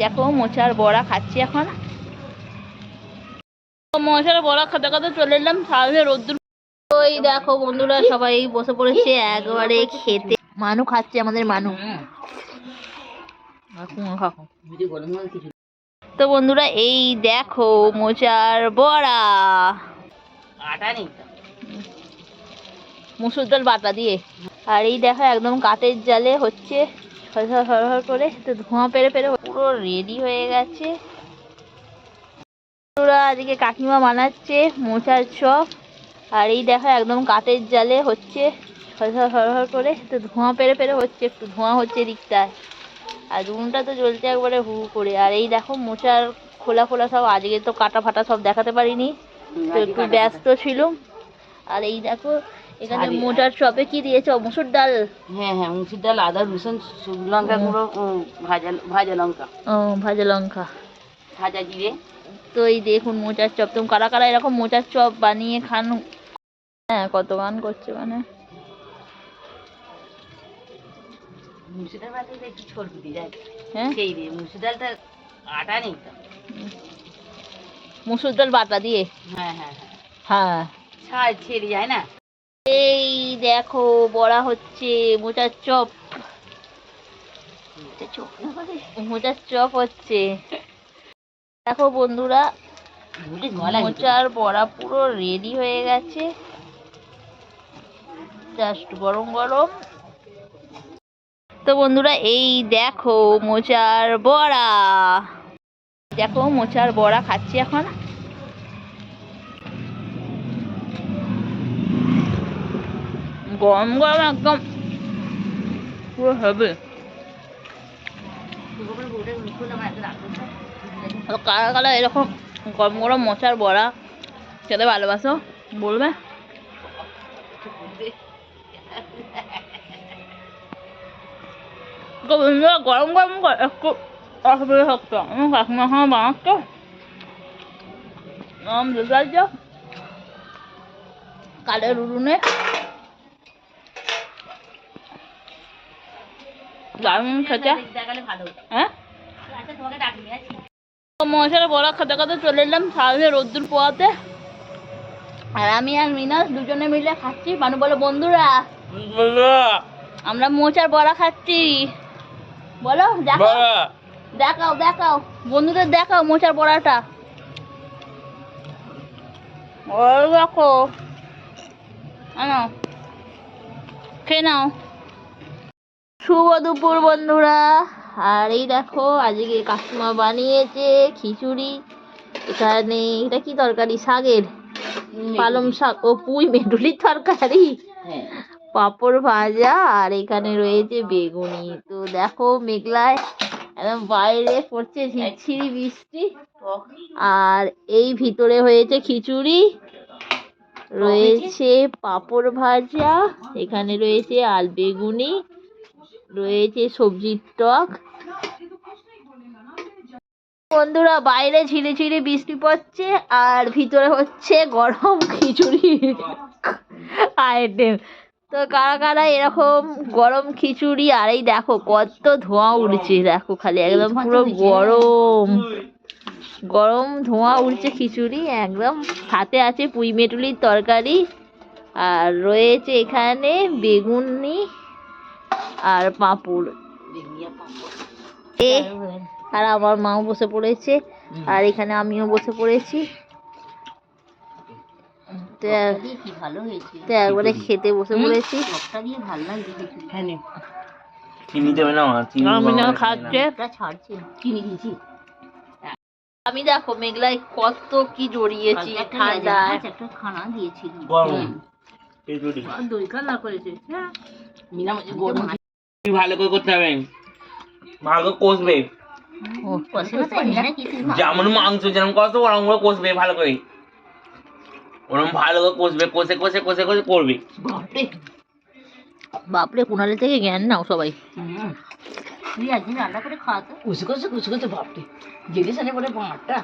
দেখো মোচার বড়া খাচ্ছি এখন। মোচার বড়া খেতে খেতে চলে এলাম সামনে রোদ্দুর। ওই দেখো বন্ধুরা সবাই বসে পড়েছে একবারে খেতে। মানু খাচ্ছে আমাদের মানু। তো বন্ধুরা এই দেখো মোচার বড়া। মুসুর ডাল বাটা দিয়ে। আর এই দেখো একদম কাঠের জালে হচ্ছে। সরসর সরসর করে তো ধোঁয়া পেরে পেরে পুরো রেডি হয়ে গেছে। আজকে কাকিমা বানাচ্ছে মোচার চপ। আর এই দেখো একদম কাঠের জালে হচ্ছে। সরসর সরসর করে তো ধোঁয়া পেরে পেরে হচ্ছে একটু ধোঁয়া হচ্ছে দিকটায় আর উনুনটা তো জ্বলছে একবারে হু হু করে। আর এই দেখো মোচার খোলা খোলা সব আজকে তো কাটা ফাটা সব দেখাতে পারিনি। তো একটু ব্যস্ত ছিল আর এই দেখো এখানে মোচার চপে কি দিয়েছ? মুসুর ডাল। হ্যাঁ হ্যাঁ মুসুর ডাল আদা রসুন শুকনো লঙ্কা গুঁড়ো ভাজা ভাজা লঙ্কা। ও ভাজা লঙ্কা। ভাজা জিরে। তো এই দেখুন মোচার চপ। তুমি কারা কারা এরকম মোচার চপ বানিয়ে খান? হ্যাঁ কত গান করছে মানে। মুসুর ডাল একটু দিয়ে যায় হ্যাঁ? সেই দিয়ে মুসুর ডালটা আটা নেই মুসুর ডাল বাটা দিয়ে? হ্যাঁ হ্যাঁ হ্যাঁ। হ্যাঁ। ছাড় ছেড়ে যায় না? এই দেখো বড়া হচ্ছে মোচার চপ। মোচার চপ হচ্ছে। দেখো বন্ধুরা মোচার বড়া পুরো রেডি হয়ে গেছে। জাস্ট গরম গরম। তো বন্ধুরা এই দেখো মোচার বড়া। দেখো মোচার বড়া খাচ্ছি এখন। গরম গরম একদম। পুরো হবে। কারা কারা এরকম গরম গরম মোচার বড়া খেতে ভালোবাসো, বলবে? গরম গরম একটু অসুবিধা থাকতো আমি কাকিমা আম দুর্গার্য কালের উড়ুনে দারুণ খেতে। দেখালে ভালো হ্যাঁ? আচ্ছা মশার বড়া খেতে খেতে চলে এলাম সামনে রোদ্দুর পোয়াতে আর আমি আর মিনাস দুজনে মিলে খাচ্ছি। মানু বলো বন্ধুরা আমরা মোচার বড়া খাচ্ছি। বলো দেখাও। দেখাও দেখাও। বন্ধুদের দেখাও মোচার বড়াটা। দেখো। খেয়ে নাও। শুভ দুপুর বন্ধুরা। আর এই দেখো আজকে কাকিমা বানিয়েছে খিচুড়ি। এখানে এটা কি তরকারি? শাকের? পালং শাক। ও পুঁই মেডুলির তরকারি? হ্যাঁ। পাঁপড় ভাজা আর এখানে রয়েছে বেগুনি। তো দেখো মেঘলায় একদম বাইরে পড়ছে ঝিরঝিরি বৃষ্টি। আর এই ভিতরে হয়েছে খিচুড়ি। রয়েছে পাঁপড় ভাজা এখানে রয়েছে আর বেগুনি রয়েছে সবজির টক। বন্ধুরা বাইরে ঝিরিঝিরি বৃষ্টি পড়ছে আর ভিতরে হচ্ছে গরম খিচুড়ি আইটেম। তো কারা কারা এরকম গরম খিচুড়ি আর এই দেখো কত ধোঁয়া উঠছে দেখো খালি একদম পুরো গরম। গরম ধোঁয়া উঠছে খিচুড়ি একদম হাতে আছে পুঁই মেটুলির তরকারি। আর রয়েছে এখানে বেগুনি আর পাঁপড়। এ আর আমার মাও বসে পড়েছে আর এখানে আমিও বসে পড়েছি। তো এক- কি ভালো হয়েছে তো একবারে খেতে বসে পড়েছি। টকটা দিয়ে ভালো লাগছে নে চিনি দেবে না আমি না খাচ্ছে। ছাড়ছে চিনি দিয়েছি আমি দেখো মেঘলায় কত কি জড়িয়েছি একটা ঠান্ডায়। একটা খানা দিয়েছি গরম। দই কালা করেছে হ্যাঁ মাঝে গরম কি ভালো করে করতে হবে। ভালো করে কষবে। যেমন মাংস যেরকম কষতে ওরকম করে কষবে ভালো করে। ওরকম ভালো করে কষবে কষে কষে কষে কষে করবে। বাপরে। কুনালি থেকে জ্ঞান নাও সবাই। তুই একদিন রান্না করে খাওয়াতো কুচি করছে কুচি করছে বাপরে। যেতে সানে পরে বাঁটটা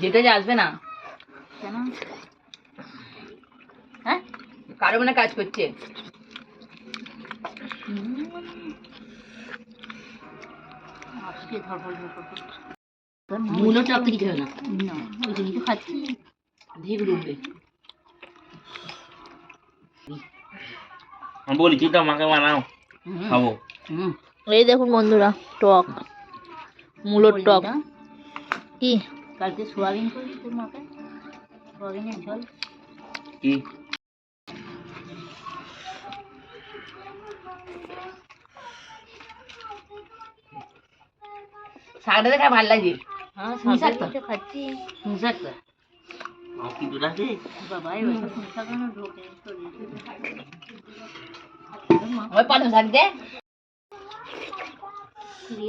যেতে যে আসবে না। কেন? হ্যাঁ? কারও মানে কাজ করছে। আজকে মূলো না। ওই তো খাচ্ছি ডুববে আমি বানাও। খাব। এই দেখুন বন্ধুরা টক। মূলোর টক। কি? কালকে সোয়াবিন করেছি তোর মাকে সোয়াবিনের ঝোল? কি? শাকানো ঢোকে শরীরে ওই পালং শাক দে।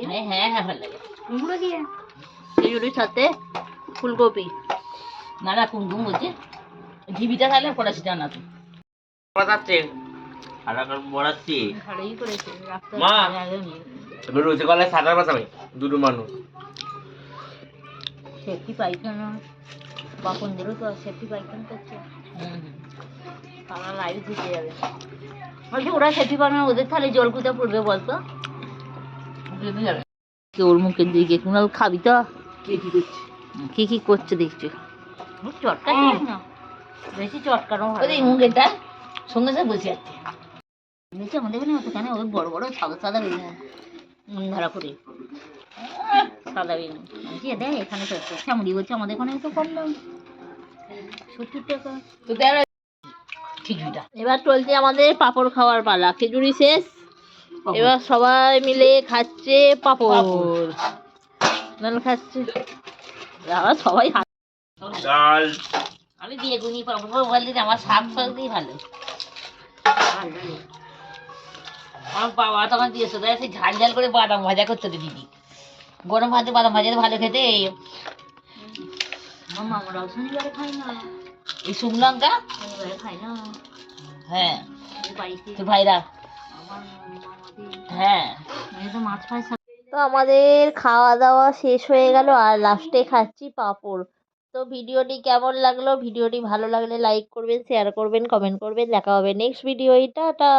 হ্যাঁ হ্যাঁ হ্যাঁ ভালো লাগে। কুমড়ো দিয়ে? খিচুড়ির সাথে ফুলকপি। না না কুমকুম বলছে ঢিবিটা খাইলে পড়াশিটা না তো বাজাচ্ছে সাদা ভালোই করেছে মা! এবার রোজে গলায় সাঁতার বাঁচাবে দুটো মানুষ। সেফটি পাইখানা। বাপনদেরও তো সেফটি পাইখানা করছে। তারা লাইভ ঢুকে যাবে। বলছি ওরা সেফটি পাইখানা ওদের তাহলে জল কোথায় পড়বে বলতো? কে ওর মুখের দিকে কুনাল খাবি তো? কে কি করছে? কি কি করছে দেখছি? চটকা না? বেশি চটকানো ওই সঙ্গে সঙ্গে বসে আছে নিচে আমাদের এখানে অত কেন? ওই বড় বড় সাদা সাদা বেগুন করে সাদা বেগুন দেখ এখানে তো বলছে আমাদের এখানে তো কম দাম সত্তর টাকা। তো খিচুড়িটা। এবার চলছে আমাদের পাপড় খাওয়ার পালা। খিচুড়ি শেষ। এবার সবাই মিলে খাচ্ছে পাপড়। খাচ্ছে। আবার সবাই ডাল। আমি দিয়ে গুনি পাবো বললি আমার শাক ফাক দিয়ে ভালো। আমার বাবা তখন দিয়েছে তাই সেই ঝাল ঝাল করে বাদাম ভাজা করতে দিদি। গরম ভাতে বাদাম ভাজা ভালো খেতে। মামারাও শনিবারে খাই না। এই শুকনো লঙ্কা? শনিবারে খাই না। হ্যাঁ। তোর ভাইরা? হ্যাঁ। তো মাছ ফাছ তো আমাদের খাওয়া দাওয়া শেষ হয়ে গেল আর লাস্টে খাচ্ছি পাঁপড়। তো ভিডিওটি কেমন লাগল? ভিডিওটি ভালো লাগলে লাইক করবেন শেয়ার করবেন কমেন্ট করবেন। দেখা হবে নেক্সট ভিডিও টাটা!